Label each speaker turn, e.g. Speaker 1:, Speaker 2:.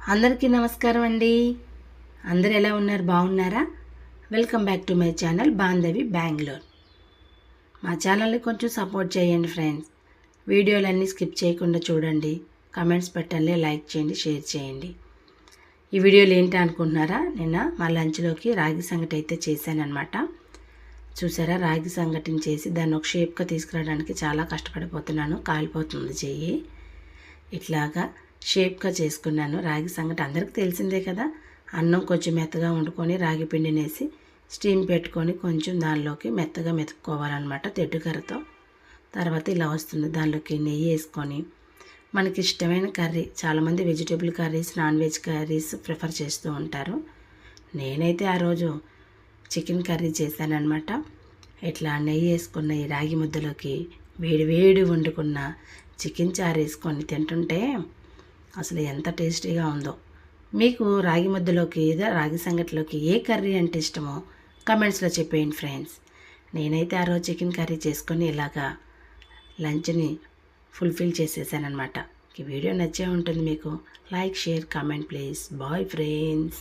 Speaker 1: అందరికీ నమస్కారం అండి. అందరు ఎలా ఉన్నారు? బాగున్నారా? Welcome back to my channel Bandhavi Bengaluru మా ఛానల్ని కొంచెం సపోర్ట్ చేయండి ఫ్రెండ్స్ వీడియోలన్నీ స్కిప్ చేయకుండా చూడండి. కమెంట్స్ పెట్టండి లైక్ చేయండి షేర్ చేయండి. ఈ వీడియోలు ఏంటి అనుకుంటున్నారా? నిన్న మా లంచ్లోకి రాగి సంగటి అయితే చేశానమాట చూసారా? రాగి సంగటిని చేసి దాన్ని ఒక షేప్గా తీసుకురావడానికి చాలా కష్టపడిపోతున్నాను. కాలిపోతుంది చెయ్యి. ఇట్లాగా షేప్గా చేసుకున్నాను. రాగి సంగటి అందరికీ తెలిసిందే కదా. అన్నం కొంచెం మెత్తగా వండుకొని రాగి పిండినేసి స్టీమ్ పెట్టుకొని కొంచెం దానిలోకి మెత్తగా మెతుక్కోవాలన్నమాట తెడ్డుకర్రతో తర్వాత ఇలా వస్తుంది. దానిలోకి నెయ్యి వేసుకొని మనకి ఇష్టమైన కర్రీ చాలామంది vegetable curries non veg curries prefer చేస్తూ ఉంటారు. నేనైతే ఆ రోజు చికెన్ కర్రీ చేశానన్నమాట. ఇట్లా నెయ్యి వేసుకున్న ఈ రాగి ముద్దలోకి వేడి వేడి వండుకున్న చికెన్ చారు వేసుకొని తింటుంటే అసలు ఎంత టేస్టీగా ఉందో. మీకు రాగి ముద్దలోకి ఏదో రాగి సంగటిలోకి ఏ కర్రీ అంటే ఇష్టమో కమెంట్స్లో చెప్పేయండి ఫ్రెండ్స్. నేనైతే ఆ రోజు చికెన్ కర్రీ చేసుకొని ఇలాగా లంచ్ని ఫుల్ఫిల్ చేసేసానమాట ఈ వీడియో నచ్చే ఉంటుంది మీకు. Like share comment please. Bye friends.